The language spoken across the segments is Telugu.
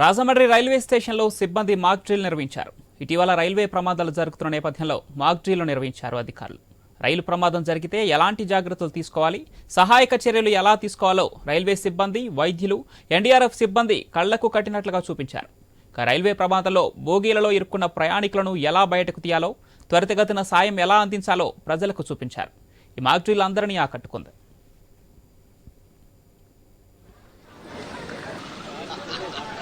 రాజమండ్రి రైల్వే స్టేషన్లో సిబ్బంది మాక్ డ్రిల్ నిర్వహించారు. ఇటీవల రైల్వే ప్రమాదాలు జరుగుతున్న నేపథ్యంలో మాక్ డ్రిల్ నిర్వహించారు అధికారులు. రైలు ప్రమాదం జరిగితే ఎలాంటి జాగ్రత్తలు తీసుకోవాలి? సహాయక చర్యలు ఎలా తీసుకోవాలో రైల్వే సిబ్బంది వైద్యులు ఎన్డీఆర్ఎఫ్ సిబ్బంది కళ్ళకు కట్టినట్లుగా చూపించారు. రైల్వే ప్రమాదంలో బోగీలలో ఇరుక్కున్న ప్రయాణికులను ఎలా బయటకు తీయాలో త్వరితగతిన సాయం ఎలా అందించాలో ప్రజలకు చూపించారు. ఈ మాక్ డ్రిల్ అందరినీ ఆకట్టుకుంది.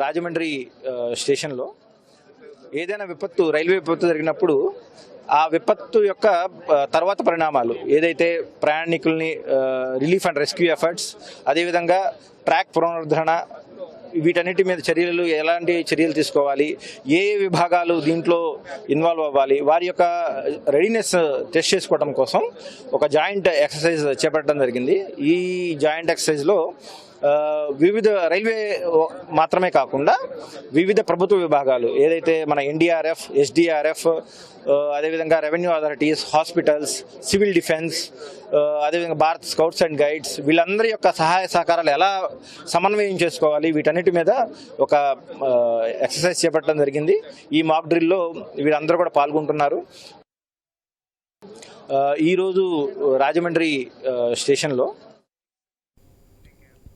రాజమండ్రి స్టేషన్లో ఏదైనా విపత్తు రైల్వే విపత్తు జరిగినప్పుడు ఆ విపత్తు యొక్క తర్వాత పరిణామాలు ఏదైతే ప్రయాణికుల్ని రిలీఫ్ అండ్ రెస్క్యూ ఎఫర్ట్స్ అదేవిధంగా ట్రాక్ పునరుద్ధరణ వీటన్నిటి మీద చర్యలు ఎలాంటి చర్యలు తీసుకోవాలి ఏ ఏ విభాగాలు దీంట్లో ఇన్వాల్వ్ అవ్వాలి వారి యొక్క రెడీనెస్ టెస్ట్ చేసుకోవడం కోసం ఒక జాయింట్ ఎక్సర్సైజ్ చేపట్టడం జరిగింది. ఈ జాయింట్ ఎక్సర్సైజ్లో వివిధ రైల్వే మాత్రమే కాకుండా వివిధ ప్రభుత్వ విభాగాలు ఏదైతే మన ఎన్డీఆర్ఎఫ్ ఎస్డిఆర్ఎఫ్ అదేవిధంగా revenue authorities hospitals civil defence అదేవిధంగా భారత్ స్కౌట్స్ అండ్ గైడ్స్ వీళ్ళందరి యొక్క సహాయ సహకారాలు ఎలా సమన్వయం చేసుకోవాలి వీటన్నిటి మీద ఒక ఎక్సర్సైజ్ చేపట్టడం జరిగింది. ఈ మాక్ డ్రిల్లో వీళ్ళందరూ కూడా పాల్గొంటున్నారు. ఈరోజు రాజమండ్రి స్టేషన్లో